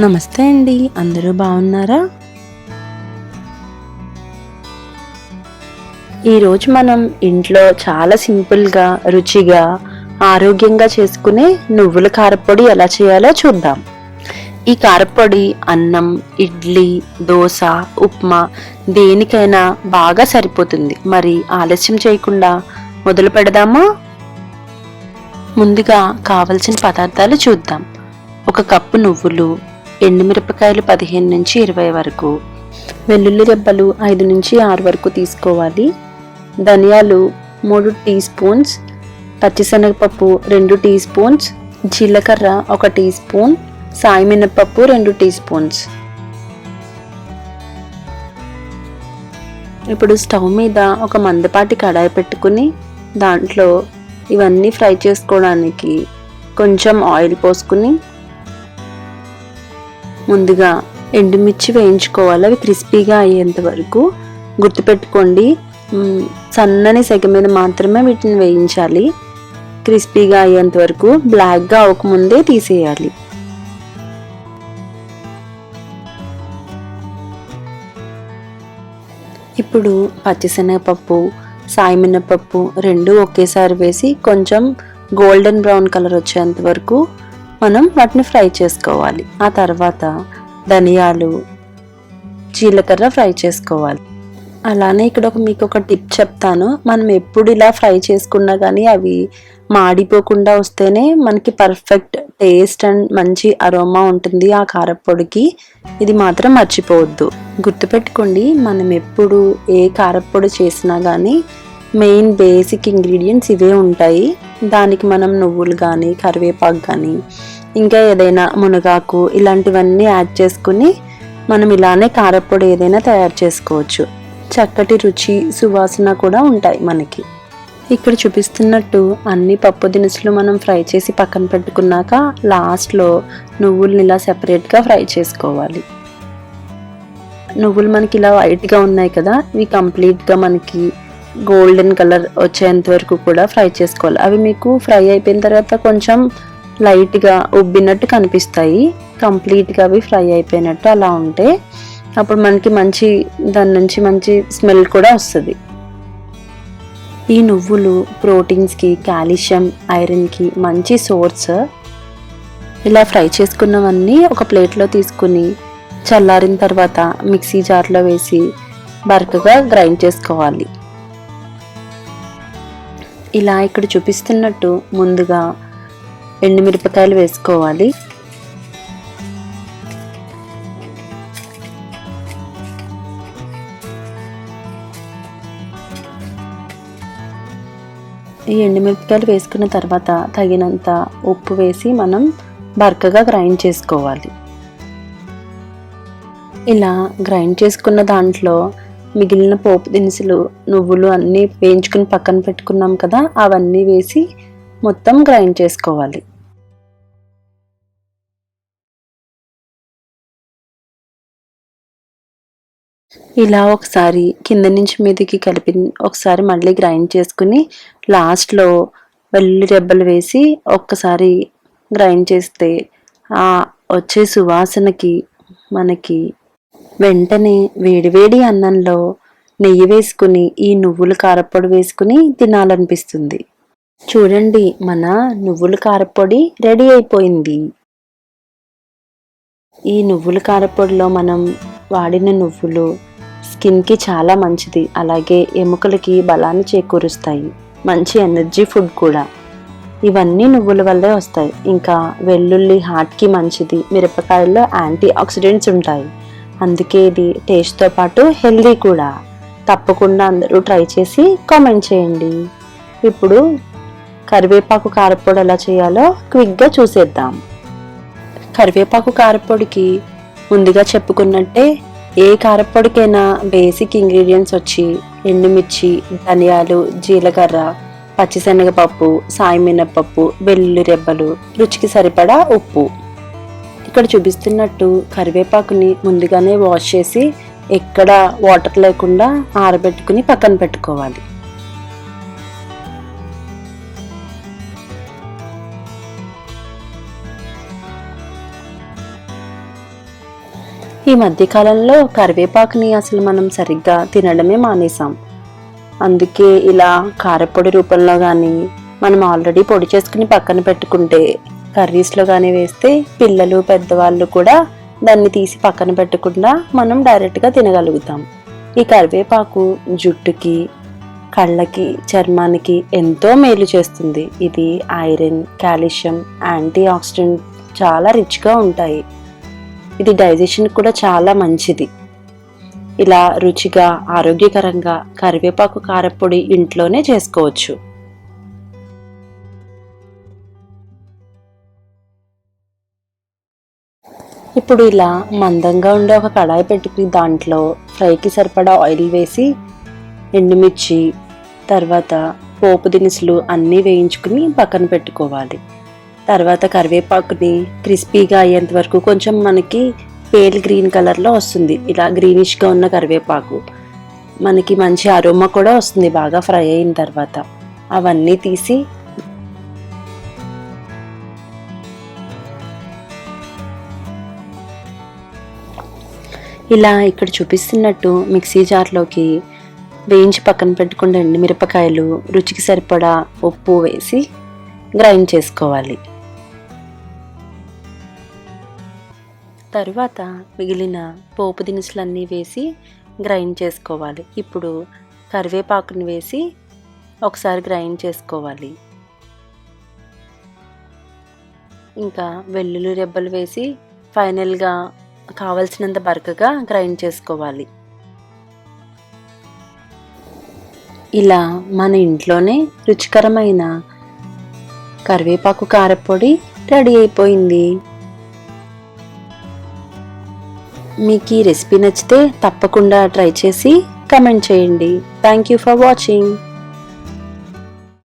నమస్తే అండి. అందరూ బాగున్నారా? ఈరోజు మనం ఇంట్లో చాలా సింపుల్గా రుచిగా ఆరోగ్యంగా చేసుకునే నువ్వుల కారపొడి ఎలా చేయాలో చూద్దాం. ఈ కారపొడి అన్నం ఇడ్లీ దోశ ఉప్మా దేనికైనా బాగా సరిపోతుంది. మరి ఆలస్యం చేయకుండా మొదలు పెడదామా? ముందుగా కావలసిన పదార్థాలు చూద్దాం. ఒక కప్పు నువ్వులు ఎండుమిరపకాయలు పదిహేను నుంచి ఇరవై వరకు. వెల్లుల్లి రెబ్బలు ఐదు నుంచి ఆరు వరకు తీసుకోవాలి. ధనియాలు మూడు టీ స్పూన్స్. పచ్చిశనగపప్పు రెండు టీ స్పూన్స్. జీలకర్ర ఒక టీ స్పూన్. సాయి మినప్పప్పు రెండు టీ స్పూన్స్. ఇప్పుడు స్టవ్ మీద ఒక మందపాటి కడాయి పెట్టుకుని దాంట్లో ఇవన్నీ ఫ్రై చేసుకోవడానికి కొంచెం ఆయిల్ పోసుకుని ముందుగా ఎండుమిర్చి వేయించుకోవాలి. అవి క్రిస్పీగా అయ్యేంత వరకు గుర్తుపెట్టుకోండి. సన్నని సెగ మీద మాత్రమే వీటిని వేయించాలి. క్రిస్పీగా అయ్యేంత వరకు బ్లాక్గా అవ్వకముందే తీసేయాలి. ఇప్పుడు పచ్చిశనగపప్పు సాయిమినపప్పు రెండు ఒకేసారి వేసి కొంచెం గోల్డెన్ బ్రౌన్ కలర్ వచ్చేంత వరకు మనం వాటిని ఫ్రై చేసుకోవాలి. ఆ తర్వాత ధనియాలు జీలకర్ర ఫ్రై చేసుకోవాలి. అలానే ఇక్కడ ఒక మీకు ఒక టిప్ చెప్తాను. మనం ఎప్పుడు ఇలా ఫ్రై చేసుకున్నా కానీ అవి మాడిపోకుండా వస్తేనే మనకి పర్ఫెక్ట్ టేస్ట్ అండ్ మంచి అరోమా ఉంటుంది ఆ కారప్పొడికి. ఇది మాత్రం మర్చిపోవద్దు. గుర్తుపెట్టుకోండి మనం ఎప్పుడు ఏ కారప్పొడి చేసినా కానీ మెయిన్ బేసిక్ ఇంగ్రీడియంట్స్ ఇవే ఉంటాయి. దానికి మనం నువ్వులు కానీ కరివేపాకు కానీ ఇంకా ఏదైనా మునగాకు ఇలాంటివన్నీ యాడ్ చేసుకుని మనం ఇలానే కారపొడి ఏదైనా తయారు చేసుకోవచ్చు. చక్కటి రుచి సువాసన కూడా ఉంటాయి మనకి. ఇక్కడ చూపిస్తున్నట్టు అన్ని పప్పు దినుసులు మనం ఫ్రై చేసి పక్కన పెట్టుకున్నాక లాస్ట్లో నువ్వుల్ని ఇలా సెపరేట్గా ఫ్రై చేసుకోవాలి. నువ్వులు మనకి ఇలా వైట్గా ఉన్నాయి కదా ఇవి కంప్లీట్గా మనకి గోల్డెన్ కలర్ వచ్చేంత వరకు కూడా ఫ్రై చేసుకోవాలి. అవి మీకు ఫ్రై అయిపోయిన తర్వాత కొంచెం లైట్గా ఉబ్బినట్టు కనిపిస్తాయి. కంప్లీట్గా అవి ఫ్రై అయిపోయినట్టు అలా ఉంటే అప్పుడు మనకి మంచి దాని నుంచి మంచి స్మెల్ కూడా వస్తుంది. ఈ నువ్వులు ప్రోటీన్స్కి కాల్షియం ఐరన్కి మంచి సోర్స్. ఇలా ఫ్రై చేసుకున్నవన్నీ ఒక ప్లేట్లో తీసుకుని చల్లారిన తర్వాత మిక్సీ జార్లో వేసి బరకగా గ్రైండ్ చేసుకోవాలి. ఇలా ఇక్కడ చూపిస్తున్నట్టు ముందుగా ఎండుమిరపకాయలు వేసుకోవాలి. ఈ ఎండుమిరపకాయలు వేసుకున్న తర్వాత తగినంత ఉప్పు వేసి మనం బరకగా గ్రైండ్ చేసుకోవాలి. ఇలా గ్రైండ్ చేసుకున్న దాంట్లో మిగిలిన పోపు దినుసులు నువ్వులు అన్నీ వేయించుకుని పక్కన పెట్టుకున్నాం కదా అవన్నీ వేసి మొత్తం గ్రైండ్ చేసుకోవాలి. ఇలా ఒకసారి కింద నుంచి మీదకి కలిపి ఒకసారి మళ్ళీ గ్రైండ్ చేసుకుని లాస్ట్లో వెల్లుల్లి రెబ్బలు వేసి ఒక్కసారి గ్రైండ్ చేస్తే ఆ వచ్చే సువాసనకి మనకి వెంటనే వేడివేడి అన్నంలో నెయ్యి వేసుకుని ఈ నువ్వుల కారపొడి వేసుకుని తినాలనిపిస్తుంది. చూడండి మన నువ్వుల కారపొడి రెడీ అయిపోయింది. ఈ నువ్వుల కారపొడిలో మనం వాడిన నువ్వులు స్కిన్కి చాలా మంచిది. అలాగే ఎముకలకి బలాన్ని చేకూరుస్తాయి. మంచి ఎనర్జీ ఫుడ్ కూడా. ఇవన్నీ నువ్వుల వల్లే వస్తాయి. ఇంకా వెల్లుల్లి హార్ట్కి మంచిది. మిరపకాయల్లో యాంటీ ఆక్సిడెంట్స్ ఉంటాయి. అందుకే ఇది టేస్ట్తో పాటు హెల్దీ కూడా. తప్పకుండా అందరూ ట్రై చేసి కామెంట్ చేయండి. ఇప్పుడు కరివేపాకు కారపొడి ఎలా చేయాలో క్విక్గా చూసేద్దాం. కరివేపాకు కారపొడికి ముందుగా చెప్పుకున్నట్టే ఏ కారపొడికైనా బేసిక్ ఇంగ్రీడియంట్స్ వచ్చి ఎండుమిర్చి ధనియాలు జీలకర్ర పచ్చిశనగపప్పు సాయి మినప్పప్పు వెల్లుల్లి రెబ్బలు రుచికి సరిపడా ఉప్పు. ఇక్కడ చూపిస్తున్నట్టు కరివేపాకుని ముందుగానే వాష్ చేసి ఎక్కడ వాటర్ లేకుండా ఆరబెట్టుకుని పక్కన పెట్టుకోవాలి. ఈ మధ్యకాలంలో కరివేపాకుని అసలు మనం సరిగ్గా తినడమే మానేసాం అందుకే ఇలా కారపొడి రూపంలో కానీ మనం ఆల్రెడీ పొడి చేసుకుని పక్కన పెట్టుకుంటే కర్రీస్లో కానీ వేస్తే పిల్లలు పెద్దవాళ్ళు కూడా దాన్ని తీసి పక్కన పెట్టకుండా మనం డైరెక్ట్గా తినగలుగుతాం. ఈ కరివేపాకు జుట్టుకి కళ్ళకి చర్మానికి ఎంతో మేలు చేస్తుంది. ఇది ఐరన్ కాల్షియం యాంటీ ఆక్సిడెంట్ చాలా రిచ్గా ఉంటాయి. ఇది డైజెషన్ కూడా చాలా మంచిది. ఇలా రుచిగా ఆరోగ్యకరంగా కరివేపాకు కారపొడి ఇంట్లోనే చేసుకోవచ్చు. ఇప్పుడు ఇలా మందంగా ఉండే ఒక కడాయి పెట్టుకుని దాంట్లో ఫ్రైకి సరిపడా ఆయిల్ వేసి ఎండుమిర్చి తర్వాత పోపు దినుసులు అన్నీ వేయించుకుని పక్కన పెట్టుకోవాలి. తర్వాత కరివేపాకుని క్రిస్పీగా అయ్యేంత వరకు కొంచెం మనకి పేల్ గ్రీన్ కలర్లో వస్తుంది. ఇలా గ్రీనిష్గా ఉన్న కరివేపాకు. మనకి మంచి అరోమా కూడా వస్తుంది బాగా ఫ్రై అయిన తర్వాత. అవన్నీ తీసి ఇలా ఇక్కడ చూపిస్తున్నట్టు మిక్సీ జార్లోకి వేయించి పక్కన పెట్టుకున్న ఎండుమిరపకాయలు రుచికి సరిపడా ఉప్పు వేసి గ్రైండ్ చేసుకోవాలి. తరువాత మిగిలిన పోపు దినుసులన్నీ వేసి గ్రైండ్ చేసుకోవాలి. ఇప్పుడు కరివేపాకుని వేసి ఒకసారి గ్రైండ్ చేసుకోవాలి. ఇంకా వెల్లుల్లి రెబ్బలు వేసి ఫైనల్గా కావలసినంత బరకగా గ్రైండ్ చేసుకోవాలి. ఇలా మన ఇంట్లోనే రుచికరమైన కరివేపాకు కారపొడి రెడీ అయిపోయింది. మీకు ఈ రెసిపీ నచ్చితే తప్పకుండా ట్రై చేసి కమెంట్ చేయండి. Thank you for watching